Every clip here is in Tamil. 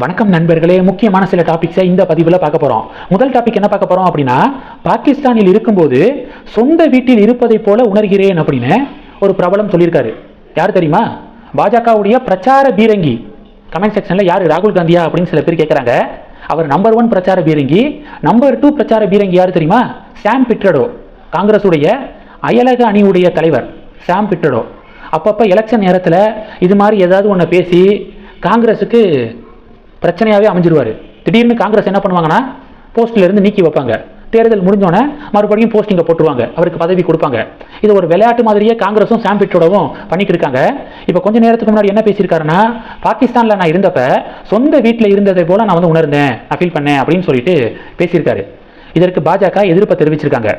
வணக்கம் நண்பர்களே முக்கியமான சில டாபிக்ஸை இந்த பதிவில் பார்க்க போகிறோம் முதல் டாபிக் என்ன பார்க்க போகிறோம் அப்படின்னா பாகிஸ்தானில் இருக்கும்போது சொந்த வீட்டில் இருப்பதைப் போல உணர்கிறேன் அப்படின்னு ஒரு பிரபலம் சொல்லியிருக்காரு. யார் தெரியுமா? பாஜகவுடைய பிரச்சார பீரங்கி. கமெண்ட் செக்ஷனில் யார்? ராகுல் காந்தியா அப்படின்னு சில பேர் கேட்குறாங்க அவர் நம்பர் ஒன் பிரச்சார பீரங்கி. நம்பர் டூ பிரச்சார பீரங்கி யார் தெரியுமா? சாம் பிட்ரடோ காங்கிரஸுடைய அயலக அணியுடைய தலைவர் சாம் பிட்ரடோ அப்பப்போ எலெக்ஷன் நேரத்தில் இது மாதிரி ஏதாவது ஒன்று பேசி காங்கிரஸுக்கு பிரச்சனையாகவே அமைஞ்சிருவார். திடீர்னு காங்கிரஸ் என்ன பண்ணுவாங்கன்னா போஸ்ட்லேருந்து நீக்கி வைப்பாங்க. தேர்தல் முடிஞ்சோடனே மறுபடியும் போஸ்டிங்கை போட்டுருவாங்க. அவருக்கு பதவி கொடுப்பாங்க. இது ஒரு விளையாட்டு மாதிரியே காங்கிரஸும் சாம்பிட்டோடவும் பண்ணிட்டு இருக்காங்க. இப்போ கொஞ்ச நேரத்துக்கு முன்னாடி என்ன பேசியிருக்காருன்னா பாகிஸ்தானில் நான் இருந்தப்ப சொந்த வீட்டில் இருந்ததை போல நான் வந்து உணர்ந்தேன். நான் ஃபீல் பண்ணேன். அப்படின்னு சொல்லிட்டு பேசியிருக்காரு. இதற்கு பாஜக எதிர்ப்பை தெரிவிச்சிருக்காங்க.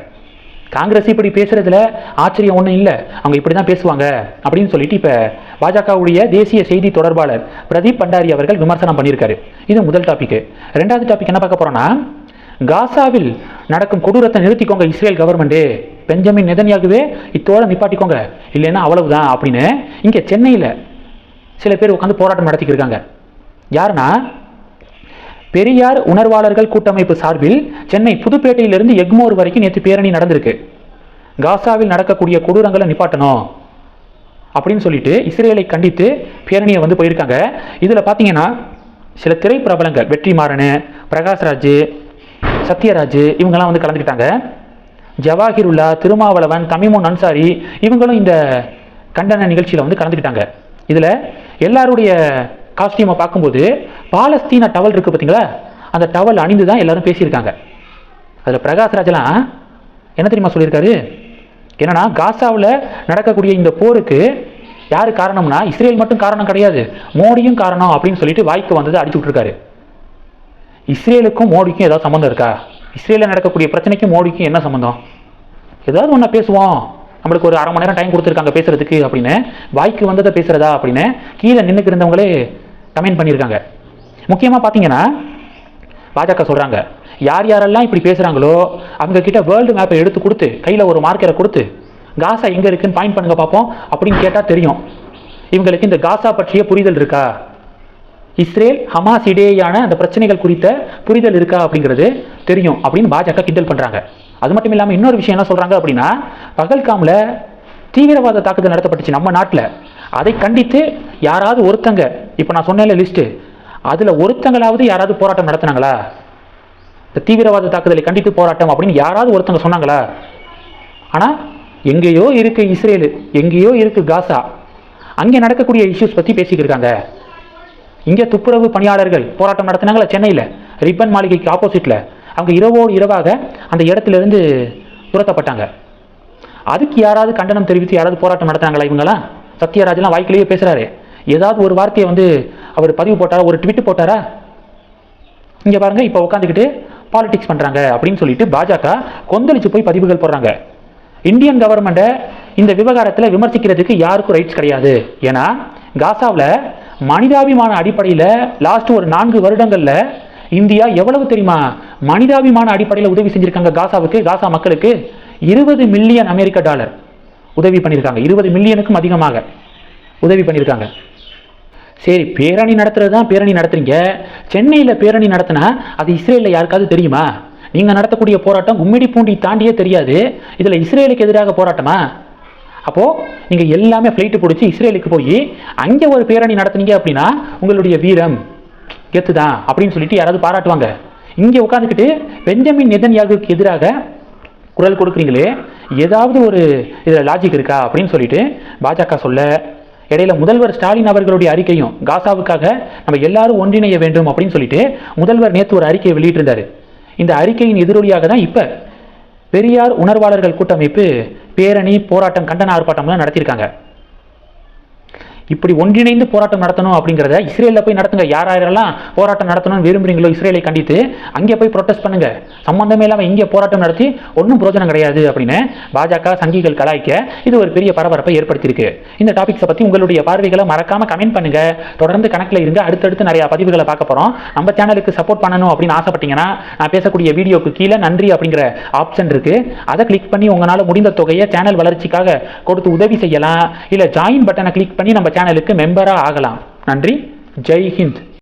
காங்கிரஸ் இப்படி பேசுறதுல ஆச்சரியம் ஒன்றும் இல்லை. அவங்க இப்படி தான் பேசுவாங்க அப்படின்னு சொல்லிட்டு இப்போ பாஜகவுடைய தேசிய செய்தி தொடர்பாளர் பிரதீப் பண்டாரி அவர்கள் விமர்சனம் பண்ணியிருக்காரு. இது முதல் டாபிக் ரெண்டாவது டாபிக் என்ன பார்க்க போறோம்னா காசாவில் நடக்கும் கொடூரத்தை நிறுத்திக்கோங்க இஸ்ரேல் கவர்மெண்ட்டு பெஞ்சமின் நிதனியாகவே இத்தோட நிப்பாட்டிக்கோங்க. இல்லைன்னா அவ்வளவுதான் அப்படின்னு இங்கே சென்னையில் சில பேர் உட்காந்து போராட்டம் நடத்திக்கிருக்காங்க யாருன்னா பெரியார் உணர்வாளர்கள் கூட்டமைப்பு சார்பில் சென்னை புதுப்பேட்டையிலிருந்து எக்மோர் வரைக்கும் நேற்று பேரணி நடந்திருக்கு. காசாவில் நடக்கக்கூடிய கொடூரங்களை நிப்பாட்டணும். அப்படின்னு சொல்லிட்டு இஸ்ரேலை கண்டித்து பேரணியை வந்து போயிருக்காங்க. இதில் பார்த்தீங்கன்னா சில திரைப்பிரபலங்கள் வெற்றிமாறன் பிரகாஷ்ராஜ் சத்யராஜ் இவங்கெல்லாம் வந்து கலந்துக்கிட்டாங்க. ஜவாஹிருல்லா திருமாவளவன் தமிமுன் அன்சாரி இவங்களும் இந்த கண்டன நிகழ்ச்சியில் வந்து கலந்துக்கிட்டாங்க. இதில் எல்லாருடைய காஸ்டியூமை பார்க்கும்போது பாலஸ்தீன டவல் இருக்குது பார்த்தீங்களா? அந்த டவல் அணிந்து தான் எல்லாரும் பேசியிருக்காங்க. அதில் பிரகாஷ்ராஜெலாம் என்ன தெரியுமா சொல்லியிருக்காரு? என்னன்னா காசாவில் நடக்கக்கூடிய இந்த போருக்கு யார் காரணம்னா இஸ்ரேல் மட்டும் காரணம் கிடையாது. மோடியும் காரணம் அப்படின்னு சொல்லிட்டு வாய்க்கு வந்ததை அடிச்சு விட்டுருக்காரு. இஸ்ரேலுக்கும் மோடிக்கும் ஏதாவது சம்மந்தம் இருக்கா? இஸ்ரேலில் நடக்கக்கூடிய பிரச்சனைக்கும் மோடிக்கும் என்ன சம்மந்தம் ஏதாவது ஒன்றா பேசுவோம். நம்மளுக்கு ஒரு அரை மணி நேரம் டைம் கொடுத்துருக்காங்க பேசுறதுக்கு அப்படின்னு. வாய்க்கு வந்ததை பேசுறதா அப்படின்னு கீழே நின்றுக்கு இருந்தவங்களே கமெண்ட் பண்ணியிருக்காங்க. முக்கியமாக பார்த்தீங்கன்னா பாஜக சொல்கிறாங்க யார் யாரெல்லாம் இப்படி பேசுகிறாங்களோ அவங்க கிட்ட வேர்ல்டு மேப்பை எடுத்து கொடுத்து கையில் ஒரு மார்க்கரை கொடுத்து காசா எங்கே இருக்குன்னு பாயிண்ட் பண்ணுங்க பார்ப்போம் அப்படின்னு கேட்டால் தெரியும். இவங்களுக்கு இந்த காசா பற்றிய புரிதல் இருக்கா? இஸ்ரேல் ஹமாஸ் இடையேயான அந்த பிரச்சனைகள் குறித்த புரிதல் இருக்கா அப்படிங்கிறது தெரியும் அப்படின்னு பாஜக கிண்டல் பண்ணுறாங்க அது மட்டும் இல்லாமல் இன்னொரு விஷயம் என்ன சொல்கிறாங்க அப்படின்னா பகல்காமில் தீவிரவாத தாக்குதல் நடத்தப்பட்டுச்சு நம்ம நாட்டில். அதை கண்டித்து யாராவது ஒருத்தங்க இப்போ நான் சொன்னேன்ல லிஸ்ட்டு அதில் ஒருத்தங்களாவது யாராவது போராட்டம் நடத்துனாங்களா? இந்த தீவிரவாத தாக்குதலை கண்டித்து போராட்டம் அப்படின்னு யாராவது ஒருத்தங்க சொன்னாங்களா? ஆனால் எங்கேயோ இருக்கு இஸ்ரேலு எங்கேயோ இருக்கு காசா. அங்கே நடக்கக்கூடிய இஷ்யூஸ் பற்றி பேசிக்கிருக்காங்க. இங்கே துப்புரவு பணியாளர்கள் போராட்டம் நடத்தினாங்களா சென்னையில்? ரிப்பன் மாளிகைக்கு ஆப்போசிட்டில் அவங்க இரவோடு இரவாக அந்த இடத்துலேருந்து துரத்தப்பட்டாங்க. அதுக்கு யாராவது கண்டனம் தெரிவித்து யாராவது போராட்டம் நடத்துனாங்களா இவங்களாம் சத்யராஜெலாம் வாய்க்கிலேயே பேசுகிறாரு ஏதாவது ஒரு வார்த்தையை வந்து அவர் பதிவு போட்டாரா? ஒரு ட்விட் போட்டாரா? இங்கே பாருங்கள் இப்போ உட்காந்துக்கிட்டு பாலிடிக்ஸ் பண்ணுறாங்க அப்படின்னு சொல்லிட்டு பாஜக கொந்தளிச்சு போய் பதிவுகள் போடுறாங்க. இந்தியன் கவர்மெண்ட்டை இந்த விவகாரத்தில் விமர்சிக்கிறதுக்கு யாருக்கும் ரைட்ஸ் கிடையாது. ஏன்னா காசாவில் மனிதாபிமான அடிப்படையில் லாஸ்ட் ஒரு நான்கு வருடங்களில் இந்தியா எவ்வளவு தெரியுமா? மனிதாபிமான அடிப்படையில் உதவி செஞ்சுருக்காங்க காசாவுக்கு காசா மக்களுக்கு? இருபது மில்லியன் அமெரிக்க டாலர் உதவி பண்ணியிருக்காங்க. இருபது மில்லியனுக்கும் அதிகமாக உதவி பண்ணியிருக்காங்க. சரி பேரணி நடத்துறது தான் பேரணி நடத்துறீங்க. சென்னையில் பேரணி நடத்தினா அது இஸ்ரேலில் யாருக்காவது தெரியுமா? நீங்கள் நடத்தக்கூடிய போராட்டம் கும்மிடி பூண்டி தாண்டியே தெரியாது. இதில் இஸ்ரேலுக்கு எதிராக போராட்டமா? அப்போது நீங்கள் எல்லாமே ஃப்ளைட்டு பிடிச்சி இஸ்ரேலுக்கு போய் அங்கே ஒரு பேரணி நடத்துனீங்க அப்படின்னா உங்களுடைய வீரம் கெத்து தான் அப்படின்னு சொல்லிட்டு யாராவது பாராட்டுவாங்க. இங்கே உட்காந்துக்கிட்டு பெஞ்சமின் நெதன்யாகுக்கு எதிராக குரல் கொடுக்குறீங்களே ஏதாவது ஒரு இதில் லாஜிக் இருக்கா அப்படின்னு சொல்லிட்டு பாஜக சொல்ல இடையில முதல்வர் ஸ்டாலின் அவர்களுடைய அறிக்கையும் காசாவுக்காக நம்ம எல்லாரும் ஒன்றிணைய வேண்டும் அப்படின்னு சொல்லிட்டு முதல்வர் நேற்று ஒரு அறிக்கையை வெளியிட்டிருந்தார். இந்த அறிக்கையின் எதிரொலியாக தான் இப்போ பெரியார் உணர்வாளர்கள் கூட்டமைப்பு பேரணி போராட்டம் கண்டன ஆர்ப்பாட்டம்லாம் நடத்தியிருக்காங்க. இப்படி ஒன்றிணைந்து போராட்டம் நடத்தணும் அப்படிங்கிறத இஸ்ரேலில் போய் நடத்துங்க. யார் யாரெல்லாம் போராட்டம் நடத்தணும்னு விரும்புறீங்களோ இஸ்ரேலை கண்டித்து அங்கே போய் ப்ரொட்டஸ்ட் பண்ணுங்க. சம்மந்தமே இல்லாமல் இங்கே போராட்டம் நடத்தி ஒன்றும் பிரோஜனம் கிடையாது அப்படின்னு பாஜக சங்கிகள் கலாய்க்க இது ஒரு பெரிய பரபரப்பை ஏற்படுத்தியிருக்கு. இந்த டாபிக்ஸை பற்றி உங்களுடைய பார்வைகளை மறக்காம கமெண்ட் பண்ணுங்க. தொடர்ந்து கணக்கில் இருங்க. அடுத்தடுத்து நிறைய பதிவுகளை பார்க்க போகிறோம் நம்ம சேனலுக்கு சப்போர்ட் பண்ணணும் அப்படின்னு ஆசைப்பட்டீங்கன்னா நான் பேசக்கூடிய வீடியோக்கு கீழே நன்றி அப்படிங்கிற ஆப்ஷன் இருக்கு. அதை கிளிக் பண்ணி உங்களால் முடிந்த தொகையை சேனல் வளர்ச்சிக்காக கொடுத்து உதவி செய்யலாம். இல்லை ஜாயின் பட்டனை கிளிக் பண்ணி நம்ம சேனலுக்கு மெம்பராக ஆகலாம். நன்றி. ஜெய் ஹிந்த்.